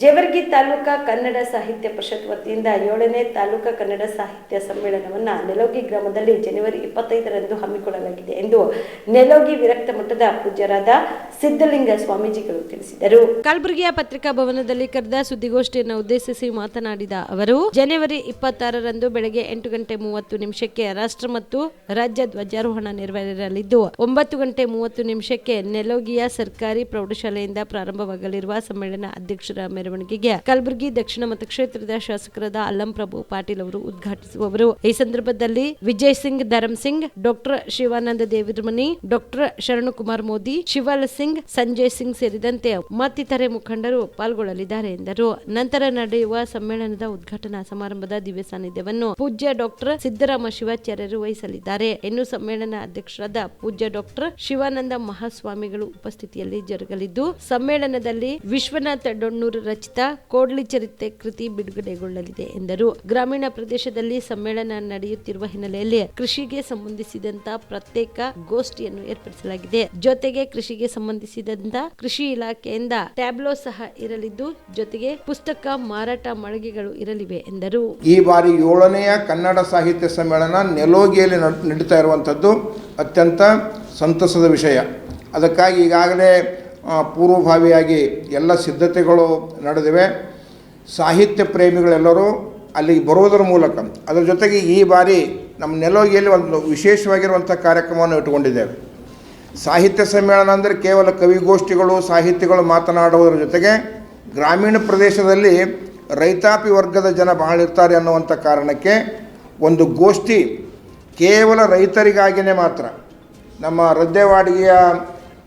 ಜೇವರ್ಗಿ ತಾಲೂಕಾ ಕನ್ನಡ ಸಾಹಿತ್ಯ ಪರಿಷತ್ ವತಿಯಿಂದ ಏಳನೇ ತಾಲೂಕಾ ಕನ್ನಡ ಸಾಹಿತ್ಯ ಸಮ್ಮೇಳನವನ್ನು ನೆಲೋಗಿ ಗ್ರಾಮದಲ್ಲಿ ಜನವರಿ ಇಪ್ಪತ್ತೈದರಂದು ಹಮ್ಮಿಕೊಳ್ಳಲಾಗಿದೆ ಎಂದು ನೆಲೋಗಿ ವಿರಕ್ತ ಮಠದ ಪೂಜ್ಯರಾದ ಸಿದ್ಧಲಿಂಗ ಸ್ವಾಮೀಜಿಗಳು ತಿಳಿಸಿದರು. ಕಲಬುರಗಿಯ ಪತ್ರಿಕಾ ಭವನದಲ್ಲಿ ಕರೆದ ಸುದ್ದಿಗೋಷ್ಠಿಯನ್ನು ಉದ್ದೇಶಿಸಿ ಮಾತನಾಡಿದ ಅವರು, ಜನವರಿ ಇಪ್ಪತ್ತಾರರಂದು ಬೆಳಗ್ಗೆ ಎಂಟು ಗಂಟೆ ಮೂವತ್ತು ನಿಮಿಷಕ್ಕೆ ರಾಷ್ಟ್ರ ಮತ್ತು ರಾಜ್ಯ ಧ್ವಜಾರೋಹಣ ನೆರವೇರಲಿದ್ದು, ಒಂಬತ್ತು ಗಂಟೆ ಮೂವತ್ತು ನಿಮಿಷಕ್ಕೆ ನೆಲೋಗಿಯ ಸರ್ಕಾರಿ ಪ್ರೌಢಶಾಲೆಯಿಂದ ಪ್ರಾರಂಭವಾಗಲಿರುವ ಸಮ್ಮೇಳನ ಅಧ್ಯಕ್ಷರ ಮೆರವಣಿಗೆಗೆ ಕಲಬುರಗಿ ದಕ್ಷಿಣ ಮತಕ್ಷೇತ್ರದ ಶಾಸಕರಾದ ಅಲ್ಲಂ ಪ್ರಭು ಪಾಟೀಲ್ ಅವರು ಉದ್ಘಾಟಿಸುವವರು ಈ ಸಂದರ್ಭದಲ್ಲಿ ವಿಜಯ್ ಸಿಂಗ್, ಧರಂ ಸಿಂಗ್, ಡಾಕ್ಟರ್ ಶಿವಾನಂದ ದೇವಿರ್ಮನಿ ಡಾಕ್ಟರ್ ಶರಣಕುಮಾರ್ ಮೋದಿ ಶಿವಲ್ ಸಂಜಯ್ ಸಿಂಗ್ ಸೇರಿದಂತೆ ಮತ್ತಿತರೆ ಮುಖಂಡರು ಪಾಲ್ಗೊಳ್ಳಲಿದ್ದಾರೆ ಎಂದರು. ನಂತರ ನಡೆಯುವ ಸಮ್ಮೇಳನದ ಉದ್ಘಾಟನಾ ಸಮಾರಂಭದ ದಿವ್ಯ ಸಾನ್ನಿಧ್ಯವನ್ನು ಪೂಜ್ಯ ಡಾಕ್ಟರ್ ಸಿದ್ದರಾಮ ಶಿವಾಚಾರ್ಯರು ವಹಿಸಲಿದ್ದಾರೆ. ಇನ್ನು ಸಮ್ಮೇಳನ ಅಧ್ಯಕ್ಷರಾದ ಪೂಜ್ಯ ಡಾಕ್ಟರ್ ಶಿವಾನಂದ ಮಹಾಸ್ವಾಮಿಗಳು ಉಪಸ್ಥಿತಿಯಲ್ಲಿ ಜರುಗಲಿದ್ದು, ಸಮ್ಮೇಳನದಲ್ಲಿ ವಿಶ್ವನಾಥ ಡೊಣ್ಣೂರು ರಚಿತ ಕೋಡ್ಲಿ ಚರಿತ್ರೆ ಕೃತಿ ಬಿಡುಗಡೆಗೊಳ್ಳಲಿದೆ ಎಂದರು. ಗ್ರಾಮೀಣ ಪ್ರದೇಶದಲ್ಲಿ ಸಮ್ಮೇಳನ ನಡೆಯುತ್ತಿರುವ ಹಿನ್ನೆಲೆಯಲ್ಲಿ ಕೃಷಿಗೆ ಸಂಬಂಧಿಸಿದಂತ ಪ್ರತ್ಯೇಕ ಗೋಷ್ಠಿಯನ್ನು ಏರ್ಪಡಿಸಲಾಗಿದೆ. ಜೊತೆಗೆ ಕೃಷಿಗೆ ಸಂಬಂಧಿಸಿದಂತ ಕೃಷಿ ಇಲಾಖೆಯಿಂದ ಟ್ಯಾಬ್ಲೋ ಸಹ ಇರಲಿದ್ದು, ಜೊತೆಗೆ ಪುಸ್ತಕ ಮಾರಾಟ ಮಳಿಗೆಗಳು ಇರಲಿವೆ ಎಂದರು. ಈ ಬಾರಿ ಏಳನೆಯ ಕನ್ನಡ ಸಾಹಿತ್ಯ ಸಮ್ಮೇಳನ ನೆಲೋಗಿಯಲ್ಲಿ ನಡ್- ನಡೀತಾ ಇರುವಂಥದ್ದು ಅತ್ಯಂತ ಸಂತಸದ ವಿಷಯ. ಅದಕ್ಕಾಗಿ ಈಗಾಗಲೇ ಪೂರ್ವಭಾವಿಯಾಗಿ ಎಲ್ಲ ಸಿದ್ಧತೆಗಳು ನಡೆದಿವೆ. ಸಾಹಿತ್ಯ ಪ್ರೇಮಿಗಳೆಲ್ಲರೂ ಅಲ್ಲಿಗೆ ಬರುವುದರ ಮೂಲಕ. ಅದರ ಜೊತೆಗೆ ಈ ಬಾರಿ ನಮ್ಮ ನೆಲೋಗಿಯಲ್ಲಿ ಒಂದು ವಿಶೇಷವಾಗಿರುವಂಥ ಕಾರ್ಯಕ್ರಮವನ್ನು ಇಟ್ಟುಕೊಂಡಿದ್ದೇವೆ. ಸಾಹಿತ್ಯ ಸಮ್ಮೇಳನ ಅಂದರೆ ಕೇವಲ ಕವಿಗೋಷ್ಠಿಗಳು ಸಾಹಿತ್ಯಗಳು ಮಾತನಾಡುವುದರ ಜೊತೆಗೆ ಗ್ರಾಮೀಣ ಪ್ರದೇಶದಲ್ಲಿ ರೈತಾಪಿ ವರ್ಗದ ಜನ ಬಹಳ ಇರ್ತಾರೆ ಅನ್ನುವಂಥ ಕಾರಣಕ್ಕೆ ಒಂದು ಗೋಷ್ಠಿ ಕೇವಲ ರೈತರಿಗಾಗಿಯೇ ಮಾತ್ರ ನಮ್ಮ ರದ್ದೆವಾಡಿಗೆಯ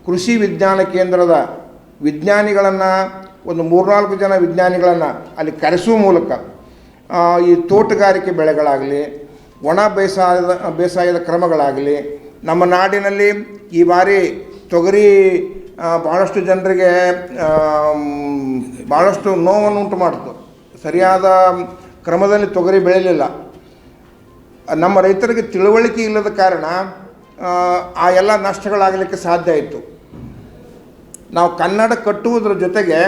ಕೃಷಿ ವಿಜ್ಞಾನ ಕೇಂದ್ರದ ವಿಜ್ಞಾನಿಗಳನ್ನು, ಒಂದು ಮೂರ್ನಾಲ್ಕು ಜನ ವಿಜ್ಞಾನಿಗಳನ್ನು ಅಲ್ಲಿ ಕರೆಸುವ ಮೂಲಕ ಈ ತೋಟಗಾರಿಕೆ ಬೆಳೆಗಳಾಗಲಿ, ಒಣ ಬೇಸಾಯದ ಬೇಸಾಯದ ಕ್ರಮಗಳಾಗಲಿ ನಮ್ಮ ನಾಡಿನಲ್ಲಿ ಈ ಬಾರಿ ತೊಗರಿ ಭಾಳಷ್ಟು ಜನರಿಗೆ ಭಾಳಷ್ಟು ನೋವನ್ನು ಉಂಟು ಮಾಡಿತು ಸರಿಯಾದ ಕ್ರಮದಲ್ಲಿ ತೊಗರಿ ಬೆಳೆಯಲಿಲ್ಲ. ನಮ್ಮ ರೈತರಿಗೆ ತಿಳುವಳಿಕೆ ಇಲ್ಲದ ಕಾರಣ ಆ, ಎಲ್ಲ ನಷ್ಟಗಳಾಗಲಿಕ್ಕೆ ಸಾಧ್ಯ ಆಯಿತು. ನಾವು ಕನ್ನಡ ಕಟ್ಟುವುದರ ಜೊತೆಗೆ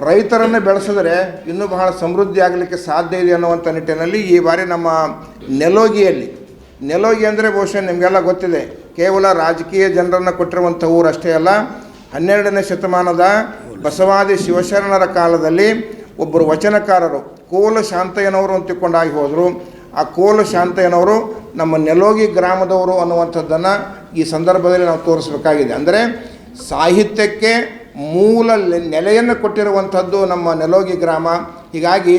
ರೈತರನ್ನು ಬೆಳೆಸಿದರೆ ಇನ್ನೂ ಬಹಳ ಸಮೃದ್ಧಿ ಆಗಲಿಕ್ಕೆ ಸಾಧ್ಯ ಇದೆ ಅನ್ನುವಂಥ ನಿಟ್ಟಿನಲ್ಲಿ ಈ ಬಾರಿ ನಮ್ಮ ನೆಲೋಗಿಯಲ್ಲಿ ನೆಲೋಗಿ ಅಂದರೆ ಬಹುಶಃ ನಿಮಗೆಲ್ಲ ಗೊತ್ತಿದೆ ಕೇವಲ ರಾಜಕೀಯ ಜನರನ್ನು ಕೊಟ್ಟಿರುವಂಥ ಊರಷ್ಟೇ ಅಲ್ಲ, ಹನ್ನೆರಡನೇ ಶತಮಾನದ ಬಸವಾದಿ ಶಿವಶರಣರ ಕಾಲದಲ್ಲಿ ಒಬ್ಬರು ವಚನಕಾರರು ಕೋಲ ಶಾಂತಯ್ಯನವರು ಅಂತ ತಿಳ್ಕೊಂಡಾಗಿ ಹೋದರು. ಆ ಕೋಲ ಶಾಂತಯ್ಯನವರು ನಮ್ಮ ನೆಲೋಗಿ ಗ್ರಾಮದವರು ಅನ್ನುವಂಥದ್ದನ್ನು ಈ ಸಂದರ್ಭದಲ್ಲಿ ನಾವು ತೋರಿಸಬೇಕಾಗಿದೆ. ಅಂದರೆ ಸಾಹಿತ್ಯಕ್ಕೆ ಮೂಲ ನೆಲೆಯನ್ನು ಕೊಟ್ಟಿರುವಂಥದ್ದು ನಮ್ಮ ನೆಲೋಗಿ ಗ್ರಾಮ. ಹೀಗಾಗಿ